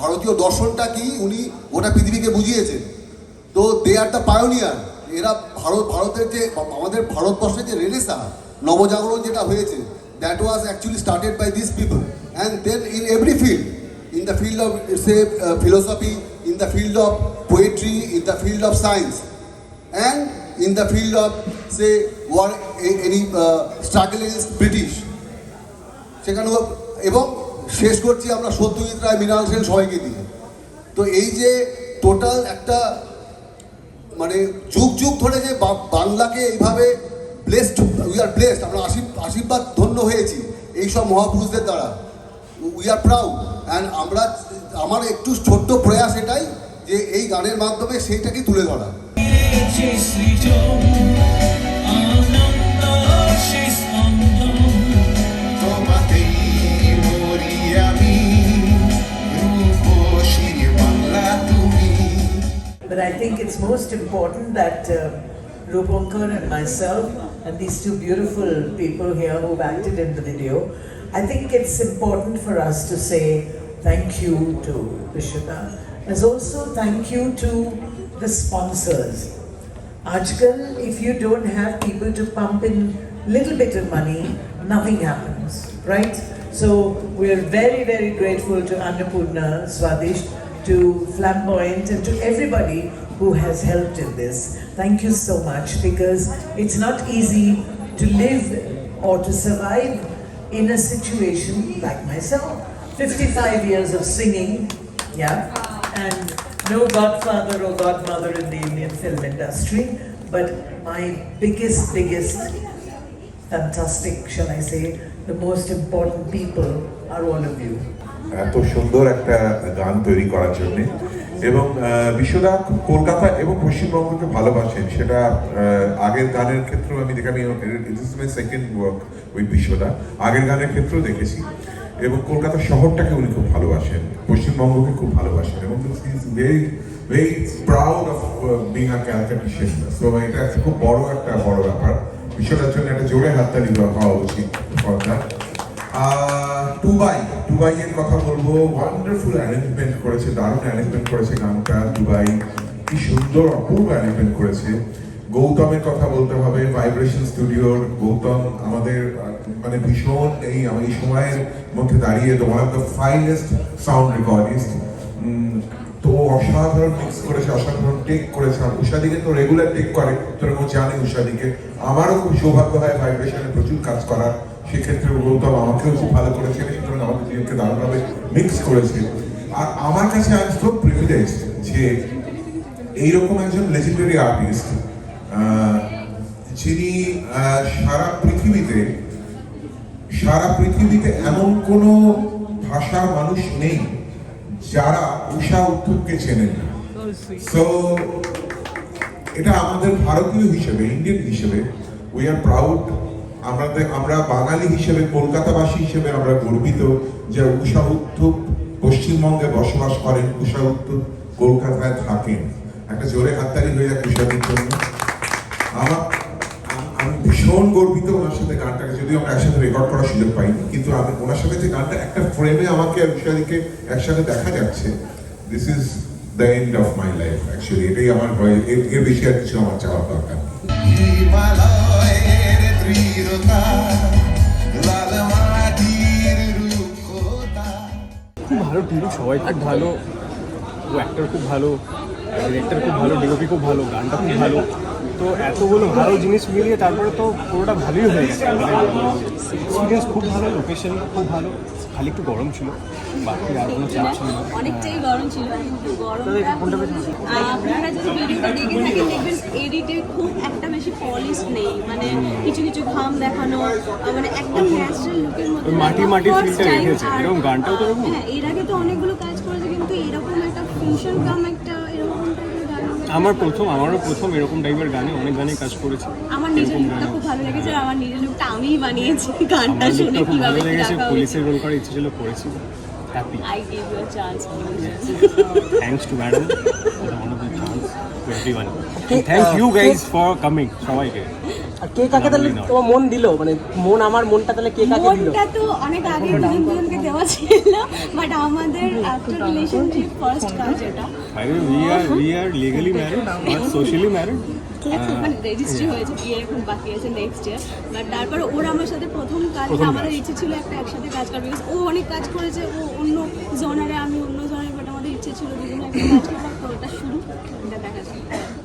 ভারতীয় দর্শনটা কি উনি গোটা পৃথিবীকে বুঝিয়েছেন? তো দে আর দ্য পায়োনিয়ার, এরা ভারত ভারতের যে আমাদের ভারতবর্ষের যে রেনেসা, নবজাগরণ যেটা হয়েছে that was actually started by this people and then in every field in the field of say philosophy in the field of poetry in the field of science and in the field of say war any struggle against British সেখানেও এবং শেষ করছি আমরা সত্যজিৎ রায়, মৃণাল সেন সবাইকে দিয়ে। তো এই যে টোটাল একটা মানে যুগ যুগ ধরে যে বাংলাকে এইভাবে ব্লেসড উই আর ব্লেসড আমরা আশীর- আশীর্বাদ ধন্য হয়েছি এই সব মহাপুরুষদের দ্বারা। উই আর প্রাউড অ্যান্ড আমরা আমার একটু ছোট্ট প্রয়াস এটাই যে এই গানের মাধ্যমে সেইটাকে তুলে ধরা। But I think it's most important that uh, Rupankar and myself and these two beautiful people here who've acted in the video, I think it's important for us to say thank you to Vishwata. As also thank you to the sponsors. Ajkal, if you don't have people to pump in little bit of money, nothing happens, right? So we're very, very grateful to Annapurna Swadish, to Flamboyant, and to everybody who has helped in this. Thank you so much because it's not easy to live or to survive in a situation like myself. 55 years of singing, yeah, and no godfather or godmother in the Indian film industry, but my biggest, biggest fantastic, shall I say, the most important people are all of you. এত সুন্দর একটা গান তৈরি করার জন্য এবং বিশ্বদা কলকাতা এবং পশ্চিমবঙ্গকে ভালোবাসেন। সেটা আগের গানের ক্ষেত্রেও আমি দেখি আমি সেকেন্ড ওয়ার্ক উইথ বিশ্বদা। আগের গানের ক্ষেত্রেও দেখেছি। এবং কলকাতা শহরটাকে উনি খুব ভালোবাসেন। পশ্চিমবঙ্গকে খুব ভালোবাসেন। এবং very very proud of being a Calcuttan so এটা খুব বড় একটা, বড় ব্যাপার। বিশ্বদার জন্য একটা জোরে হাততালি হওয়া উচিত। for ah, Dubai. দুবাইয়ের কথা বলব। ওয়ান্ডারফুল অ্যারেঞ্জমেন্ট করেছে দারুণ অ্যারেঞ্জমেন্ট করেছে গানটা দুবাই কি সুন্দর অপূর্ব অ্যারেঞ্জমেন্ট করেছে। গৌতমের কথা বলতে হবে ভাইব্রেশন স্টুডিওর গৌতম আমাদের মানে ভীষণ এই এই সময়ের মধ্যে দাঁড়িয়ে one of the finest sound recordist তো অসাধারণ মিক্স করেছে অসাধারণ টেক করেছে। আর উষাদিকে তো রেগুলার টেক করে তোরা জানে উষাদিকে। আমারও খুব সৌভাগ্য হয় ভাইব্রেশনে প্রচুর কাজ করার। সেক্ষেত্রে গৌতম আমাকেও খুব ভালো করেছে সুতরাং আমাদের দুজনকে দারুণভাবে মিক্স করেছে আর আমার কাছে আজ তো প্রিভিলেজ যে এইরকম একজন লেজেন্ডারি আর্টিস্ট যিনি সারা পৃথিবীতে সারা পৃথিবীতে এমন কোনো ভাষার মানুষ নেই যারা উষা উত্তরকে চেনেন। সো এটা আমাদের ভারতীয় হিসেবে ইন্ডিয়ান হিসেবে উই আর প্রাউড আমাদের আমরা বাঙালি হিসেবে, কলকাতাবাসী হিসেবে আমরা গর্বিত যে উষা উত্থুপ পশ্চিমবঙ্গে বসবাস করেন উষা উত্থুপ কলকাতায় থাকেন। একটা জোরে হাততালি হয়ে যাক উষাদির জন্য। আমার আম- ভীষণ গর্বিত ওনার সাথে গানটাকে, যদিও আমরা একসাথে রেকর্ড করার সুযোগ পাইনি, কিন্তু আমি ওনার সাথে যে গানটা, একটা ফ্রেমে আমাকে উষাদিকে একসাথে দেখা যাচ্ছে। This is the end of my life actually এটাই আমার এর আর কিছু আমার চাওয়ার দরকার খুব ভালো সবাই ভালো। ও অ্যাক্টর খুব ভালো। ডিরেক্টর খুব ভালো ডিওপি খুব ভালো গানটা খুব ভালো। তো এতগুলো ভালো জিনিস মিলিয়ে তারপরে তো পুরোটা ভালোই হয়ে গেছে। এক্সপিরিয়েন্স খুব ভালো লোকেশন খুব ভালো। খালি একটু গরম ছিল বাকি আর কোনো চাপ ছিল না। অনেকটাই গরম ছিল কিন্তু গরমটা আপনারা যদি ভিডিওটা দেখে থাকেন দেখবেন এডিটে খুব একটা বেশি পলিশ নেই। মানে কিছু কিছু ঘাম দেখানো মানে একদম ন্যাচারাল লুকের মধ্যে মাটি মাটি রেখেছে। এরকম গানটাও তো এরকম? হ্যাঁ এর আগে তো অনেকগুলো কাজ করেছে কিন্তু এরকম একটা ফিউশন কাম আমার প্রথম আমারও প্রথম এরকম টাইপের গানে অনেক গানে কাজ করেছি। আমার নিজের লুকটা খুব ভালো লেগেছে আর আমার নিজের লুকটা আমিই বানিয়েছি। গানটা শুনে খুব ভালো লেগেছে পুলিশের রোল করার ইচ্ছে ছিল করেছি। Happy I give you a chance thanks to madam one of the chance to everyone thank you guys for coming সবাইকে। আর কে কাকে তাহলে তোমার মন দিল? মানে মন আমার মনটা তাহলে কে কাকে দিল? মনটা তো অনেক আগে দুজন দুজনকে দেওয়া ছিল বাট আমাদের আফটার রিলেশনশিপ ফার্স্ট কাজ এটা। The way, we are we are legally married, not socially মানে রেজিস্ট্রি হয়েছে বিয়ে এখন বাকি আছে নেক্সট ইয়ার বাট তারপরে ওর আমার সাথে প্রথম কাজ আমাদের ইচ্ছে ছিল একটা একসাথে কাজ করবে ও অনেক কাজ করেছে ও অন্য জনারে আমি অন্য জনারে বাট আমাদের ইচ্ছে ছিল দুজনে একটা কাজ করার ওটা শুরু। এটা দেখা যাক।